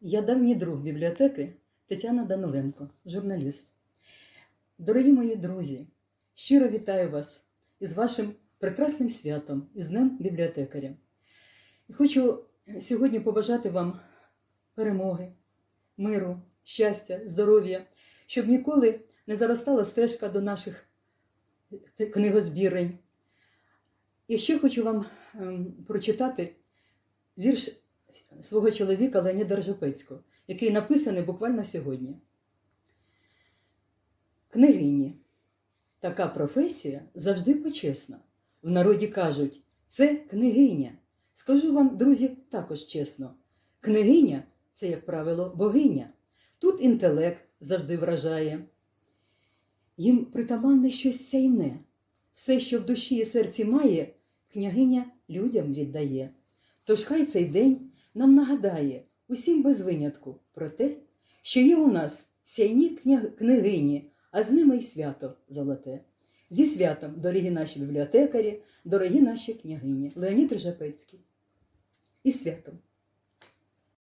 Я давній друг бібліотеки Тетяна Даниленко, журналіст. Дорогі мої друзі, щиро вітаю вас із вашим прекрасним святом, із Днем бібліотекаря. Хочу сьогодні побажати вам перемоги, миру, щастя, здоров'я, щоб ніколи не заростала стежка до наших книгозбірень. І ще хочу вам ем, прочитати вірш свого чоловіка Леоніда Ржепецького, який написаний буквально сьогодні. Княгині. Така професія завжди почесна. В народі кажуть, це княгиня. Скажу вам, друзі, також чесно: княгиня це, як правило, богиня. Тут інтелект завжди вражає. Їм притаманне щось сяйне. Все, що в душі і серці має, княгиня людям віддає. Тож хай цей день нам нагадає усім без винятку про те, що є у нас сяйні кня- княгині, а з ними й свято золоте. Зі святом, дорогі наші бібліотекарі, дорогі наші княгині. Леонід Ржапецький. І святом.